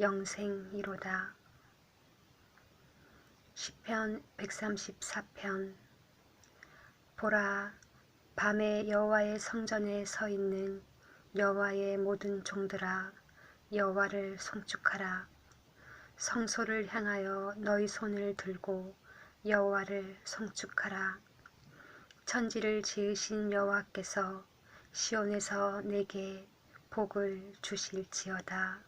영생이로다. 시편 134편 보라 밤에 여호와의 성전에 서 있는 여호와의 모든 종들아 여호와를 송축하라 성소를 향하여 너희 손을 들고 여호와를 송축하라 천지를 지으신 여호와께서 시온에서 내게 복을 주실지어다.